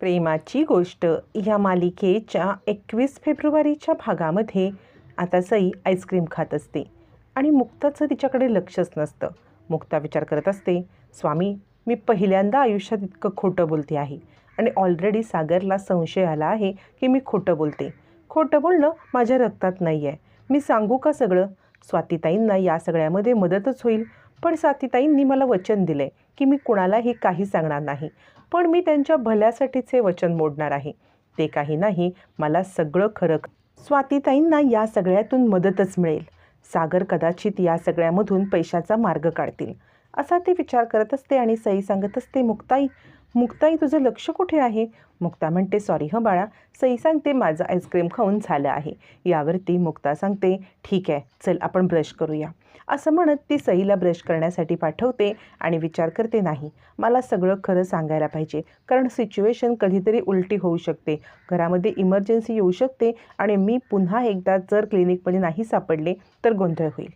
प्रेमाची गोष्ट या मालिकेच्या एकवीस फेब्रुवारीच्या भागामध्ये आता सई आईस्क्रीम खात असते आणि मुक्ताचं तिच्याकडे लक्षच नसतं. मुक्ता विचार करत असते स्वामी मी पहिल्यांदा आयुष्यात इतकं खोटं बोलते आहे आणि ऑलरेडी सागरला संशय आला आहे की मी खोटं बोलते. खोटं बोलणं माझ्या रक्तात नाही आहे मी सांगू का सगळं? स्वातीताईंना या सगळ्यामध्ये मदतच होईल. पण स्वातीताईंनी मला वचन दिलं आहे की मी कुणालाही काही सांगणार नाही. पण मी त्यांच्या भल्यासाठीचे वचन मोडणार आहे. ते काही नाही मला सगळं खरं स्वातीताईंना या सगळ्यातून मदतच मिळेल. सागर कदाचित या सगळ्यामधून पैशाचा मार्ग काढतील. असा ते विचार करत असते आणि सई सांगत असते मुक्ताई मुक्ताई तुझं लक्ष कुठे आहे? मुक्ता म्हणते सॉरी हं बाळा. सई सांगते माझं आईस्क्रीम खाऊन झालं आहे. यावरती मुक्ता सांगते ठीक आहे चल आपण ब्रश करूया. असं म्हणत ती सईला ब्रश करण्यासाठी पाठवते आणि विचार करते नाही मला सगळं खरं सांगायला पाहिजे. कारण सिच्युएशन कधीतरी उलटी होऊ शकते. घरामध्ये इमर्जन्सी येऊ शकते आणि मी पुन्हा एकदा जर क्लिनिकमध्ये नाही सापडले तर गोंधळ होईल.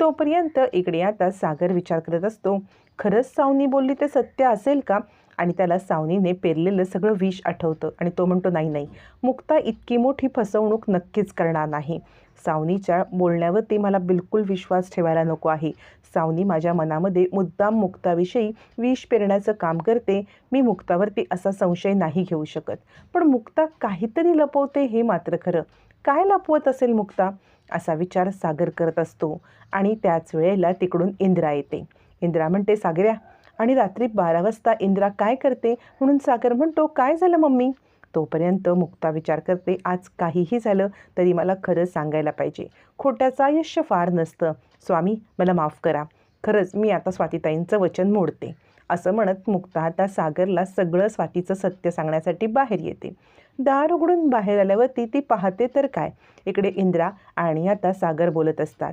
तोपर्यंत इकडे आता सागर विचार करत असतो खरंच सावनी बोलली ते सत्य असेल का? आणि त्याला सावनीने पेरलेलं सगळं विष आठवतं आणि तो म्हणतो नाही नाही मुक्ता इतकी मोठी फसवणूक नक्कीच करणार नाही. सावनीच्या बोलण्यावरती मला बिलकुल विश्वास ठेवायला नको आहे. सावनी माझ्या मनामध्ये मुद्दाम मुक्ताविषयी विष पेरण्याचं काम करते. मी मुक्तावरती असा संशय नाही घेऊ शकत. पण मुक्ता काहीतरी लपवते हे मात्र खरं. काय लपवत असेल मुक्ता? असा विचार सागर करत असतो आणि त्याच वेळेला तिकडून इंद्रा येते. इंद्रा म्हणते सागऱ्या आणि रात्री बारा वाजता इंद्रा काय करते? म्हणून सागर म्हणतो काय झालं मम्मी? तोपर्यंत मुक्ता विचार करते आज काहीही झालं तरी मला खरं सांगायला पाहिजे. खोट्याचं आयुष्य फार नसतं. स्वामी मला माफ करा. खरंच मी आता स्वातीताईंचं वचन मोडते. असं म्हणत मुक्ता आता सागरला सगळं स्वातीचं सत्य सांगण्यासाठी बाहेर येते. दार उघडून बाहेर आल्यावरती ती पाहते तर काय? इकडे इंद्रा आणि आता सागर बोलत असतात.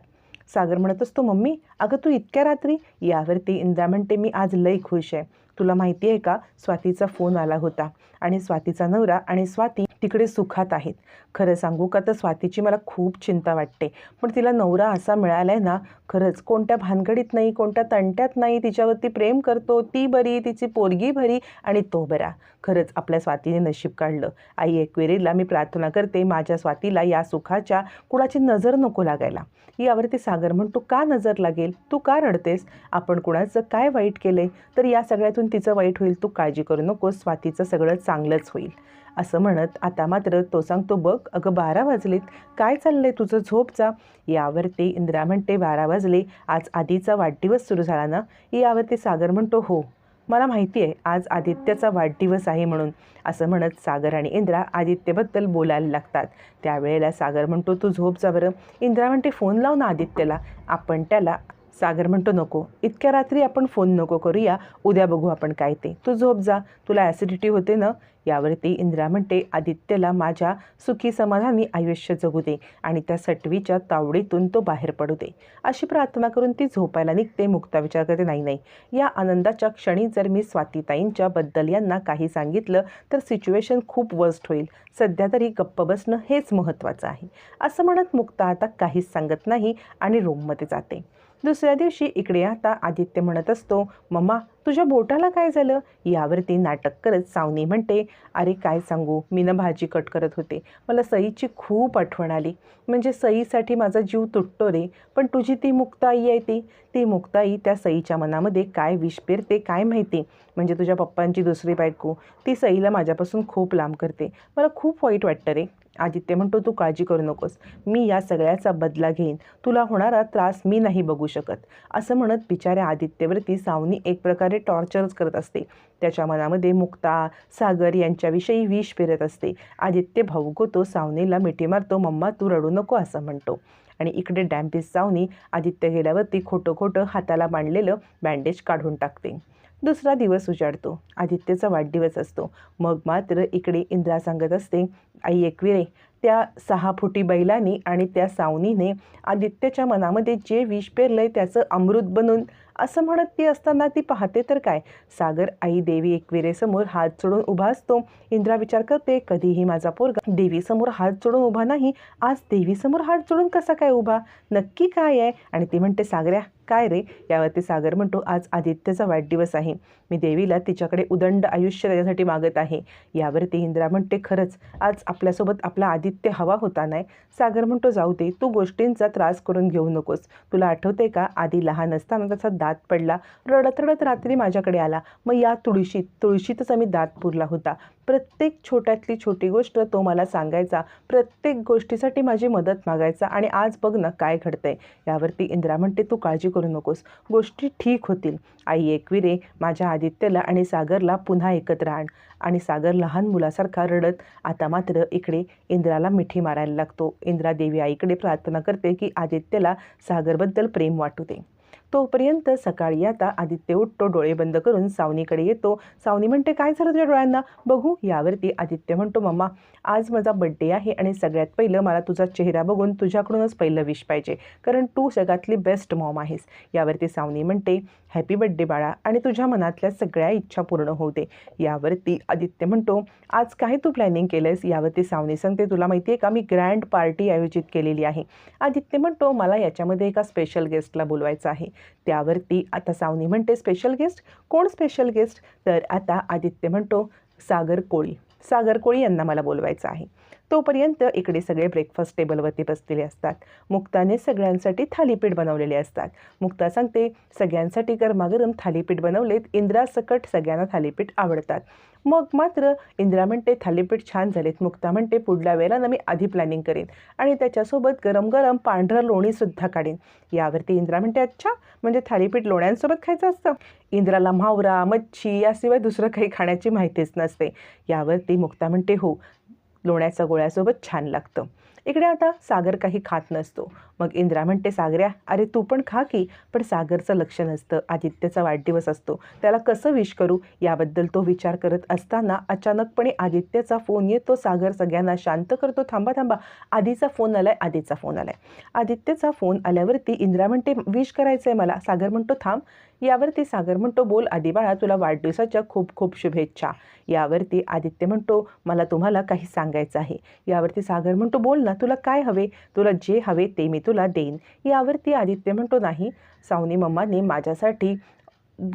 सागर म्हणत असतो मम्मी अगं तू इतक्या रात्री यावरती इंद्रा म्हणते मी आज लई खुश आहे. तुला माहिती आहे का स्वातीचा फोन आला होता आणि स्वातीचा नवरा आणि स्वाती तिकडे सुखात आहेत. खरं सांगू का तर स्वातीची मला खूप चिंता वाटते. पण तिला नवरा असा मिळाला आहे ना खरंच कोणत्या भानगडीत नाही कोणत्या तंट्यात नाही तिच्यावरती प्रेम करतो ती बरी तिची पोरगी भरी आणि तो बरा. खरंच आपल्या स्वातीने नशीब काढलं. आई एकवेरीला मी प्रार्थना करते माझ्या स्वातीला या सुखाच्या कुणाची नजर नको लागायला. यावरती सागर म्हणतो का नजर लागेल? तू का रडतेस? आपण कुणाचं काय वाईट केलंय? तर या सगळ्यातून तिचं वाईट होईल. तू काळजी करू नकोस. स्वातीचं सगळं चांगलंच होईल. असं म्हणत आता मात्र तो सांगतो बघ अगं बारा वाजलेत. काय चाललंय तुझं झोप जा यावरती इंद्रा म्हणते बारा वाजले. आज आधीचा वाढदिवस सुरू झाला ना? यावरती सागर म्हणतो हो. मला माहिती आहे आज आदित्याचा वाढदिवस आहे म्हणून. असं म्हणत सागर आणि इंद्रा आदित्यबद्दल बोलायला लागतात. त्यावेळेला सागर म्हणतो तू झोप जा बरं. इंद्रा म्हणते फोन लाव ना आदित्यला. आपण त्याला सागर म्हणतो नको. इतक्या रात्री आपण फोन नको करूया. उद्या बघू आपण काय ते. तू झोप जा. तुला ॲसिडिटी होते ना? यावरती इंद्रा म्हणते आदित्यला माझ्या सुखी समाधानी आयुष्य जगू दे आणि त्या सटवीच्या तावडीतून तो बाहेर पडू दे. अशी प्रार्थना करून ती झोपायला निघते. मुक्ता विचार करते नाही नाही. या आनंदाच्या क्षणी जर मी स्वातीताईंच्या बद्दल यांना काही सांगितलं तर सिच्युएशन खूप वर्स्ट होईल. सध्या तरी गप्प बसणं हेच महत्त्वाचं आहे. असं म्हणत मुक्ता आता काहीच सांगत नाही आणि रूममध्ये जाते. दुसऱ्या दिवशी इकडे आता आदित्य म्हणत असतो मम्मा तुझ्या बोटाला काय झालं? यावरती नाटक करत सावनी म्हणते अरे काय सांगू? मी ना भाजी कट करत होते. मला सईची खूप आठवण आली. म्हणजे सईसाठी माझा जीव तुटतो रे. पण तुझी ती मुक्ताई आहे ती. ती मुक्ताई त्या सईच्या मनामध्ये काय विष पेरते काय माहिती? म्हणजे तुझ्या पप्पांची दुसरी बायको. ती सईला माझ्यापासून खूप लांब करते. मला खूप वाईट वाटतं रे. आदित्य म्हणतो तू काळजी करू नकोस. मी या सगळ्याचा बदला घेईन. तुला होणारा त्रास मी नाही बघू शकत. असं म्हणत बिचाऱ्या आदित्यवरती सावनी एक प्रकारे टॉर्चरच करत असते. त्याच्या मनामध्ये मुक्ता सागर यांच्याविषयी विष फिरत असते. आदित्य भाऊगोतो सावनीला मिठी मारतो मम्मा तू रडू नको असं म्हणतो. आणि इकडे डॅम्पिस सावनी आदित्य गेल्यावरती खोटं खोटं हाताला बांधलेलं बँडेज काढून टाकते. दुसरा दिवस उजाडतो. आदित्यचा वाढदिवस असतो. मग मात्र इकडे इंद्रा सांगत असते आई एकविरे त्या सहा फुटी बैलाने आणि त्या सावनीने आदित्यच्या मनामध्ये जे विष पेरलं आहे त्याचं अमृत बनून असं म्हणत ती असताना ती पाहते तर काय? सागर आई देवी एकविरेसमोर हात चढून उभा असतो. इंद्रा विचार करते कधीही माझा पोरगा देवीसमोर हात चढून उभा नाही. आज देवीसमोर हात चढून कसा काय उभा? नक्की काय आहे? आणि ती म्हणते सागऱ्या काय रे? यावरती सागर म्हणतो आज आदित्यचा वाढदिवस आहे. मी देवीला तिच्याकडे उदंड आयुष्य त्याच्यासाठी मागत आहे. यावरती इंद्रा म्हणते खरंच आज आपल्यासोबत आपला आदित्य हवा होता नाही. सागर म्हणतो जाऊ दे तू गोष्टींचा त्रास करून घेऊ नकोस. तुला आठवते का? आधी लहान असताना त्याचा दात पडला. रडत रडत रात्री माझ्याकडे आला. मग या तुळशीत तुळशीतच आम्ही दात पुरला होता. प्रत्येक छोट्यातली छोटी गोष्ट तो मला सांगायचा. प्रत्येक गोष्टीसाठी माझी मदत मागायचा. आणि आज बघ ना काय घडतंय. यावरती इंद्रा म्हणते तू काळजी करू नकोस. गोष्टी ठीक होतील. आई एकविरे माझ्या आदित्यला आणि सागरला पुन्हा एकत्र आण. आणि सागर लहान मुलासारखा रडत आता मात्र इकडे इंद्राला मिठी मारायला लागतो. इंद्रा देवी आईकडे प्रार्थना करते की आदित्यला सागरबद्दल प्रेम वाटू दे. तोपर्यंत सकाळी आता आदित्य उठतो डोळे बंद करून सावनीकडे येतो. सावनी म्हणते काय झालं तुझ्या डोळ्यांना? बघू. यावरती आदित्य म्हणतो मम्मा आज माझा बड्डे आहे आणि सगळ्यात पहिलं मला तुझा चेहरा बघून तुझ्याकडूनच पहिलं विश पाहिजे कारण तू जगातली बेस्ट मॉम आहेस. यावरती सावनी म्हणते हॅपी बड्डे बाळा आणि तुझ्या मनातल्या सगळ्या इच्छा पूर्ण होऊ दे. यावरती आदित्य म्हणतो आज काय तू प्लॅनिंग केलं आहेस यावरती सावनी सांगते तुला माहिती आहे का मी ग्रँड पार्टी आयोजित केलेली आहे. आदित्य म्हणतो मला याच्यामध्ये एका स्पेशल गेस्टला बोलवायचं आहे. त्यावरती आता सावनी म्हणते स्पेशल गेस्ट कोण स्पेशल गेस्ट तर आता आदित्य म्हणतो सागर कोळी. सागर कोळी यांना मला बोलवायचं आहे. तोपर्यंत इकडे सगळे ब्रेकफास्ट टेबलवरती बसलेले असतात. मुक्ताने सगळ्यांसाठी थालीपीठ बनवलेले असतात. मुक्ता सांगते सगळ्यांसाठी गरमागरम थालीपीठ बनवलेत. इंद्रा सकट सगळ्यांना थालीपीठ आवडतात. मग मात्र इंद्रा म्हणते थालीपीठ छान झालेत. मुक्ता म्हणते पुढल्या वेळेला ना मी आधी प्लॅनिंग करेन आणि त्याच्यासोबत गरम गरम पांढरं लोणीसुद्धा काढेन. यावरती इंद्रा म्हणते अच्छा म्हणजे थालीपीठ लोण्यांसोबत खायचं असतं? इंद्राला म्हावरा मच्छी याशिवाय दुसरं काही खाण्याची माहितीच नसते. यावरती मुक्ता म्हणते हो लोण्याच्या गोळ्यासोबत छान लागतं. इकडे आता सागर काही खात नसतो. मग इंद्रा म्हणते सागऱ्या अरे तू पण खा की. पण सागरचं लक्ष नसतं. आदित्यचा वाढदिवस असतो. त्याला कसं विश करू? याबद्दल तो विचार करत असताना अचानकपणे आदित्यचा फोन येतो. सागर सगळ्यांना शांत करतो. थांबा थांबा. आधीचा फोन आलाय आधीचा फोन आलाय. आदित्यचा फोन आल्यावरती इंद्रा म्हणते विश करायचं आहे मला. सागर म्हणतो थांब. यावरती सागर म्हणतो बोल आधी बाळा तुला वाढदिवसाच्या खूप खूप शुभेच्छा. यावरती आदित्य म्हणतो मला तुम्हाला काही सांगायचं आहे. यावरती सागर म्हणतो बोल ना तुला काय हवे? तुला जे हवे ते मी तुला देईन. यावरती आदित्य म्हणतो नाही सावनी मम्माने माझ्यासाठी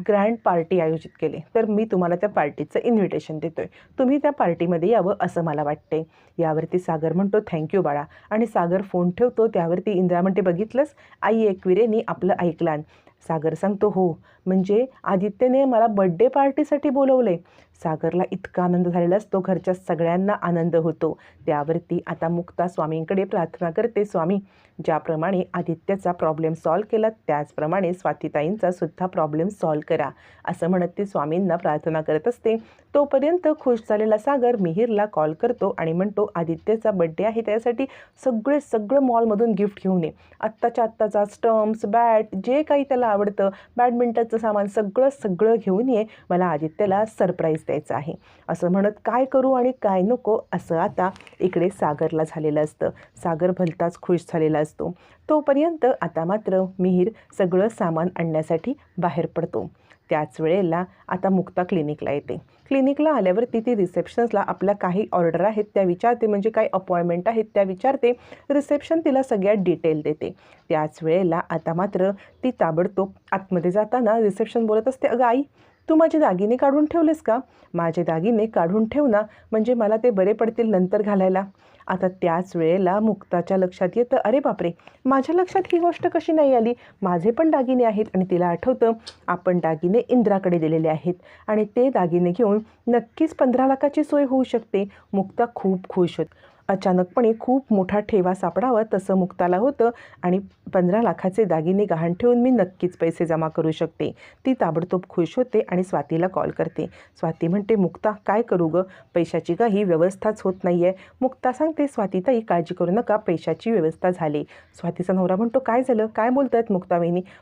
ग्रँड पार्टी आयोजित केली. तर मी तुम्हाला त्या पार्टीचं इन्व्हिटेशन देतोय. तुम्ही त्या पार्टीमध्ये यावं असं मला वाटते यावरती सागर म्हणतो थँक्यू बाळा. आणि सागर फोन ठेवतो त्यावरती इंदिरा म्हणते बघितलंस? आई एकविरेनी आपलं ऐकलान सागर सांगतो हो म्हणजे आदित्यने मला बड्डे पार्टीसाठी बोलवले. सागरला इतका आनंद झालेला असतो घरच्या सगळ्यांना आनंद होतो. त्यावरती आता मुक्ता स्वामींकडे प्रार्थना करते स्वामी. ज्याप्रमाणे आदित्यचा प्रॉब्लेम सॉल्व केला त्याचप्रमाणे स्वातीताईंचा सुद्धा प्रॉब्लेम सॉल्व करा. असं म्हणत ती स्वामींना प्रार्थना करत असते. तोपर्यंत खुश झालेला सागर मिहीरला कॉल करतो आणि म्हणतो आदित्यचा बड्डे आहे त्यासाठी सगळे सगळं मॉलमधून गिफ्ट घेऊन ये. आत्ताच्या आत्ताचा स्टम्प्स बॅट जे काही त्याला आवडतं बॅडमिंटन घरचं सामान सगळं सगळं घेऊन ये. मला आदित्यला सरप्राईज द्यायचं आहे. असं म्हणत काय करू आणि काय नको? असं आता इकडे सागरला झालेलं असतं. सागर भलताच खुश झालेला असतो. तोपर्यंत आता मात्र मिहीर सगळं सामान आणण्यासाठी बाहेर पडतो. त्याच वेळेला आता मुक्ता क्लिनिकला येते. क्लिनिकला आल्यावर तिथे रिसेप्शन्सला आपल्या काही ऑर्डर आहेत त्या विचारते म्हणजे काही अपॉइंटमेंट आहेत त्या विचारते. रिसेप्शन तिला सगळ्यात डिटेल देते. त्याच वेळेला आता मात्र ती ताबडतोब आतमध्ये जाताना रिसेप्शन बोलत असते अगं आई तू माझे दागिने काढून ठेवलेस का? माझे दागिने काढून ठेव ना म्हणजे मला ते बरे पडतील नंतर घालायला. आता त्याच वेळेला मुक्ताच्या लक्षात येतं अरे बापरे माझ्या लक्षात ही गोष्ट कशी नाही आली? माझे पण दागिने आहेत. आणि तिला आठवतं आपण दागिने इंद्राकडे दिलेले आहेत. आणि ते दागिने घेऊन नक्कीच पंधरा लाखाची सोय होऊ शकते. मुक्ता खूप खुश होत. अचानकपणे खूप मोठा ठेवा सापडावा तसं मुक्ताला होतं आणि पंधरा लाखाचे दागिने गहाण ठेवून मी नक्कीच पैसे जमा करू शकते. ती ताबडतोब खुश होते आणि स्वातीला कॉल करते. स्वाती म्हणते मुक्ता काय करू गं? पैशाची काही व्यवस्थाच होत नाही आहे मुक्ता सांगते स्वातीताई काळजी करू नका पैशाची व्यवस्था झाली. स्वातीचा नवरा म्हणतो काय झालं? काय बोलत आहेत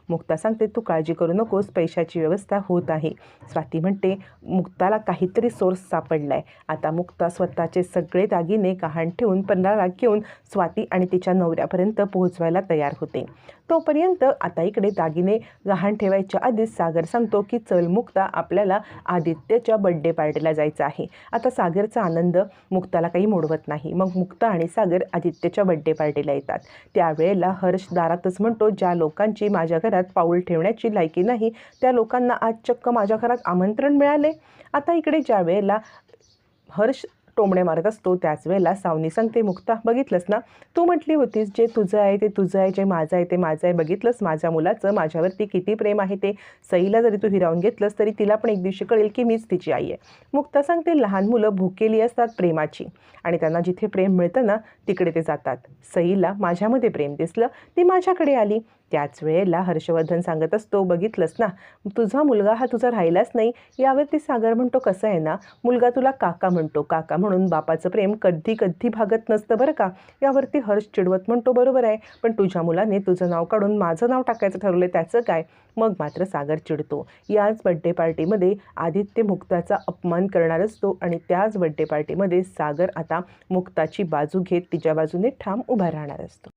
मुक्ता सांगते तू काळजी करू नकोस पैशाची व्यवस्था होत आहे. स्वाती म्हणते मुक्ताला काहीतरी सोर्स सापडला आहे आता मुक्ता स्वतःचे सगळे दागिने गहाण ठेवून पन्नाला घेऊन स्वाती आणि तिच्या नवऱ्यापर्यंत पोहोचवायला तयार होते. तोपर्यंत आता इकडे दागिने गहाण ठेवायच्या आधीच सागर सांगतो की चल मुक्ता आपल्याला आदित्यच्या बड्डे पार्टीला जायचं आहे. आता सागरचा आनंद मुक्ताला काही मोडवत नाही. मग मुक्ता आणि सागर आदित्यच्या बड्डे पार्टीला येतात. त्यावेळेला हर्ष दारातच म्हणतो ज्या लोकांची माझ्या घरात पाऊल ठेवण्याची लायकी नाही त्या लोकांना आज चक्क माझ्या घरात आमंत्रण मिळाले. आता इकडे ज्या वेळेला हर्ष टोमणे मारत असतो. त्याच वेळेला सावनी सांगते मुक्ता बघितलंस ना? तू म्हटली होतीस जे तुझं आहे ते तुझं आहे जे माझं आहे ते माझं आहे. बघितलंस माझ्या मुलाचं? माझ्यावरती किती प्रेम आहे ते? सईला जरी तू हिरावून घेतलंस तरी तिला पण एक दिवशी कळेल की मीच तिची आई आहे. मुक्ता सांगते लहान मुलं भुकेली असतात प्रेमाची आणि त्यांना जिथे प्रेम मिळतं ना तिकडे ते जातात. सईला माझ्यामध्ये प्रेम दिसलं ती माझ्याकडे आली. त्याच वेळेला हर्षवर्धन सांगत असतो बघितलंस ना तुझा मुलगा हा तुझा राहिलाच नाही. यावरती सागर म्हणतो कसं आहे ना मुलगा तुला काका म्हणतो काका म्हणून बापाचं प्रेम कधी कधी भागत नसतं बरं का. यावरती हर्ष चिडवत म्हणतो बरोबर आहे पण तुझ्या मुलाने तुझं नाव काढून माझं नाव टाकायचं ठरवलं त्याचं काय? मग मात्र सागर चिडतो. याच बड्डे पार्टीमध्ये आदित्य मुक्ताचा अपमान करणार असतो आणि त्याच बड्डे पार्टीमध्ये सागर आता मुक्ताची बाजू घेत तिच्या बाजूने ठाम उभा राहणार असतो.